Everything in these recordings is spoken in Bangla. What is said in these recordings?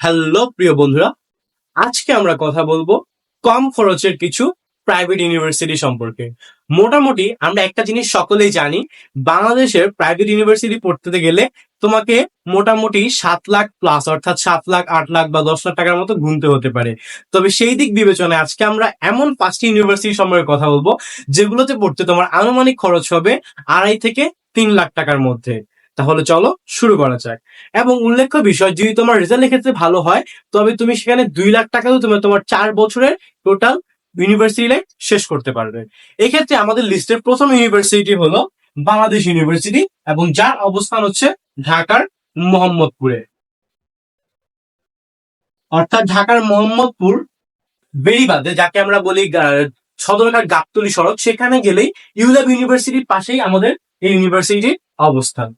হ্যালো প্রিয় বন্ধুরা। আজকে আমরা কথা বলব কম খরচের কিছু প্রাইভেট ইউনিভার্সিটি সম্পর্কে। মোটামুটি আমরা একটা জিনিস সকলেই জানি, বাংলাদেশের প্রাইভেট ইউনিভার্সিটি পড়তে গেলে তোমাকে মোটামুটি সাত লাখ প্লাস অর্থাৎ সাত লাখ, আট লাখ বা দশ লাখ টাকার মতো গুনতে হতে পারে। তবে সেই দিক বিবেচনায় আজকে আমরা এমন পাঁচটি ইউনিভার্সিটি সম্পর্কে কথা বলব, যেগুলোতে পড়তে তোমার আনুমানিক খরচ হবে আড়াই থেকে তিন লাখ টাকার মধ্যে। তাহলে চলো শুরু করা যাক। এবং উল্লেখ্য বিষয়, যদি তোমার রেজাল্টের ক্ষেত্রে ভালো হয়, তবে তুমি সেখানে দুই লাখ টাকাও তুমি তোমার চার বছরের টোটাল ইউনিভার্সিটি লাইফ শেষ করতে পারবে। এক্ষেত্রে আমাদের লিস্টের প্রথম ইউনিভার্সিটি হলো বাংলাদেশ ইউনিভার্সিটি এবং যার অবস্থান হচ্ছে ঢাকার মোহাম্মদপুরে। অর্থাৎ ঢাকার মোহাম্মদপুর বেড়িবাদে যাকে আমরা বলি সদরঘাট গাবতলি সড়ক, সেখানে গেলেই ইউল্যাব ইউনিভার্সিটির পাশেই আমাদের এই ইউনিভার্সিটির অবস্থান।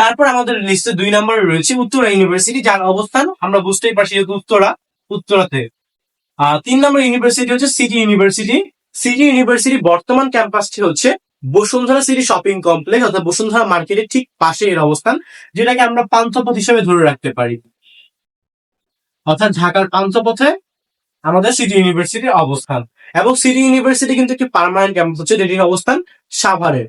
তারপর আমাদের লিস্টে দুই নম্বরে রয়েছে উত্তরা ইউনিভার্সিটি যার অবস্থান আমরা বুঝতেই পারছি যেহেতু উত্তরা উত্তরাতে। আহ, তিন নম্বর ইউনিভার্সিটি হচ্ছে সিটি ইউনিভার্সিটি সিটি ইউনিভার্সিটি বর্তমান ক্যাম্পাসটি হচ্ছে বসুন্ধরা সিটি শপিং কমপ্লেক্স অর্থাৎ বসুন্ধরা মার্কেটের ঠিক পাশে এর অবস্থান যেটাকে আমরা পান্থপথ হিসেবে ধরে রাখতে পারি। অর্থাৎ ঢাকার পান্থপথে আমাদের সিটি ইউনিভার্সিটির অবস্থান। এবং সিটি ইউনিভার্সিটি কিন্তু একটি পার্মানেন্ট ক্যাম্পাস হচ্ছে যেটির অবস্থান সাভারে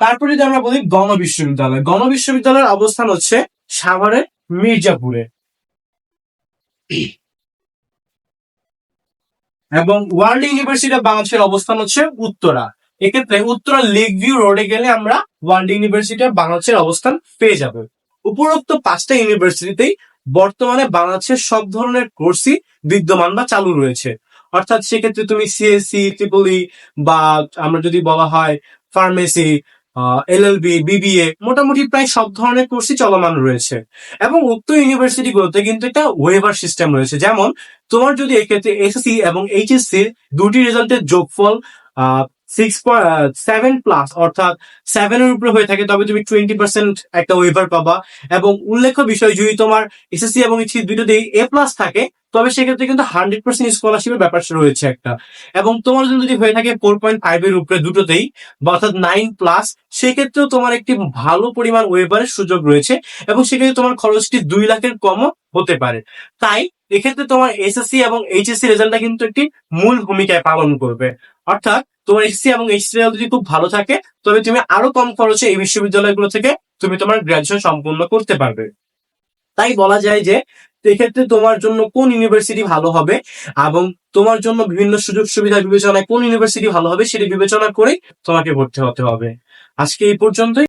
তারপরে যদি আমরা বলি গণ বিশ্ববিদ্যালয়, গণ বিশ্ববিদ্যালয়ের অবস্থান হচ্ছে সাভারের মির্জাপুরে। এবং ওয়ার্ল্ড ইউনিভার্সিটি অফ বাংলাদেশের অবস্থান হচ্ছে উত্তরা। এক্ষেত্রে উত্তরা লেক ভিউ রোডে গেলে আমরা ওয়ার্ল্ড ইউনিভার্সিটি অফ বাংলাদেশের অবস্থান পেয়ে যাব। উপরোক্ত পাঁচটা ইউনিভার্সিটিতেই বর্তমানে বাংলাদেশের সব ধরনের কোর্সই বিদ্যমান বা চালু রয়েছে। অর্থাৎ সেক্ষেত্রে তুমি সিএসসি ট্রিপলি বা আমরা যদি বলা হয় ফার্মেসি এলএলবি, বিবিএ মোটামুটি প্রায় সব ধরনের কোর্সই চলমান রয়েছে। এবং উক্ত ইউনিভার্সিটিগুলোতে কিন্তু একটা ওয়েভার সিস্টেম রয়েছে। যেমন, তোমার যদি এক্ষেত্রে এসএসসি এবং এইচএসসি দুটি রেজাল্টের যোগফল সিক্স সেভেন প্লাস অর্থাৎ সেভেনের উপরে হয়ে থাকে, তবে তুমি টোয়েন্টি পার্সেন্ট একটা ওয়েভার পাবা। এবং উল্লেখ্য বিষয়, যদি তোমার এসএসসি এবং এইচএসসি দুটোতেই এ প্লাস থাকে, তবে সেক্ষেত্রে কিন্তু হান্ড্রেড পার্সেন্ট স্কলারশিপের ব্যাপার রয়েছে একটা। এবং তোমার যদি হয়ে থাকে ফোর পয়েন্ট ফাইভ এর উপরে দুটোতেই, বা অর্থাৎ নাইন প্লাস সেক্ষেত্রেও তোমার একটি ভালো পরিমাণ ওয়েবারের সুযোগ রয়েছে, এবং সেক্ষেত্রে তোমার খরচটি দুই লাখের কমও হতে পারে। তাই, এক্ষেত্রে তোমার এসএসসি এবং এইচএসসি রেজাল্টটা কিন্তু একটি মূল ভূমিকায় পালন করবে। অর্থাৎ তোমার এসসি এবং এইচসিএল যদি খুব ভালো থাকে, তবে তুমি আরও কম খরচে এই বিশ্ববিদ্যালয়গুলো থেকে তুমি তোমার গ্র্যাজুয়েশন সম্পূর্ণ করতে পারবে। তাই বলা যায় যে এক্ষেত্রে তোমার জন্য কোন ইউনিভার্সিটি ভালো হবে এবং তোমার জন্য বিভিন্ন সুযোগ সুবিধা বিবেচনায় কোন ইউনিভার্সিটি ভালো হবে সেটি বিবেচনা করে তোমাকে ভর্তি হতে হবে। আজকে এই পর্যন্তই।